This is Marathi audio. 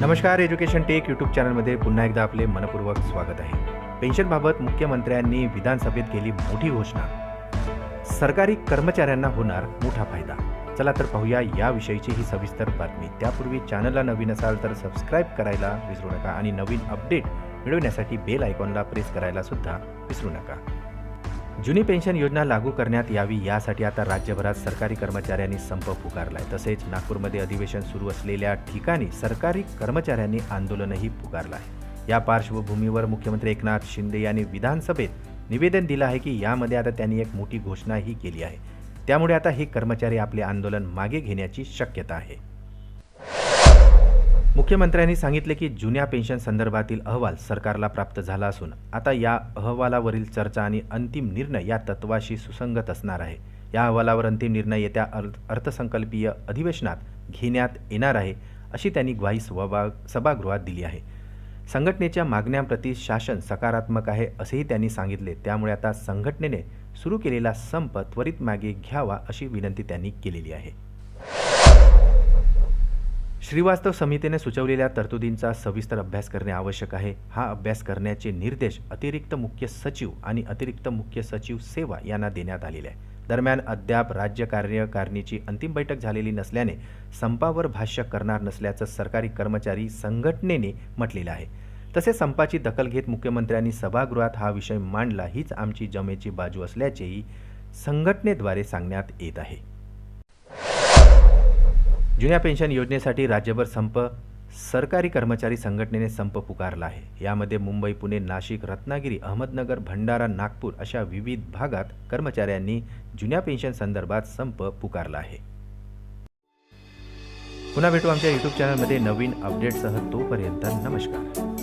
नमस्कार एज्युकेशन टेक यूट्यूब चॅनलमध्ये पुन्हा एकदा आपले मनपूर्वक स्वागत आहे. पेन्शनबाबत मुख्यमंत्र्यांनी विधानसभेत केली मोठी घोषणा. सरकारी कर्मचाऱ्यांना होणार मोठा फायदा. चला तर पाहूया याविषयीची ही सविस्तर बातमी. त्यापूर्वी चॅनलला नवीन असाल तर सबस्क्राईब करायला विसरू नका आणि नवीन अपडेट मिळवण्यासाठी बेल आयकॉनला प्रेस करायला सुद्धा विसरू नका. जुनी पेन्शन योजना लागू करण्यात यावी यासाठी आता राज्यभरात सरकारी कर्मचाऱ्यांनी संप पुकारलाय. तसेच नागपूरमध्ये अधिवेशन सुरू असलेल्या ठिकाणी सरकारी कर्मचाऱ्यांनी आंदोलनही पुकारलं आहे या पार्श्वभूमीवर मुख्यमंत्री एकनाथ शिंदे यांनी विधानसभेत निवेदन दिलं आहे की यामध्ये आता त्यांनी एक मोठी घोषणाही केली आहे. त्यामुळे आता हे कर्मचारी आपले आंदोलन मागे घेण्याची शक्यता आहे. मुख्यमंत्र्यांनी सांगितले की जुन्या पेन्शन संदर्भातील अहवाल सरकारला प्राप्त झाला असून आता या अहवालावरील चर्चा आणि अंतिम निर्णय या तत्वाशी सुसंगत असणार आहे. या अहवालावर अंतिम निर्णय येत्या अर्थ अर्थसंकल्पीय अधिवेशनात घेण्यात येणार आहे अशी त्यांनी ग्वाही सभा सभागृहात दिली आहे. संघटनेच्या मागण्यांप्रती शासन सकारात्मक आहे असेही त्यांनी सांगितले. त्यामुळे आता संघटनेने सुरू केलेला संप त्वरित मागे घ्यावा अशी विनंती त्यांनी केलेली आहे. श्रीवास्तव समितीने सुचवलेल्या तरतुदींचा सविस्तर अभ्यास करणे आवश्यक आहे. हा अभ्यास करण्याचे निर्देश अतिरिक्त मुख्य सचिव आणि अतिरिक्त मुख्य सचिव सेवा यांना देण्यात आलेले आहे. दरम्यान अद्याप राज्य कार्यकारिणीची अंतिम बैठक झालेली नसल्याने संपावर भाष्य करणार नसल्याचं सरकारी कर्मचारी संघटनेने म्हटलेलं आहे. तसेच संपाची दखल घेत मुख्यमंत्र्यांनी सभागृहात हा विषय मांडला हीच आमची जमेची बाजू असल्याचेही संघटनेद्वारे सांगण्यात येत आहे. जुन्या पेन्शन योजनेसाठी राज्यभर संप सरकारी कर्मचारी संघटनेने संप पुकारला आहे. यामध्ये मुंबई पुणे नाशिक रत्नागिरी अहमदनगर भंडारा नागपूर अशा विविध भागात कर्मचाऱ्यांनी जुन्या पेन्शन संदर्भात संप पुकारला आहे. पुन्हा भेटू आमच्या यूट्यूब चॅनलमध्ये नवीन अपडेटसह तोपर्यंत नमस्कार.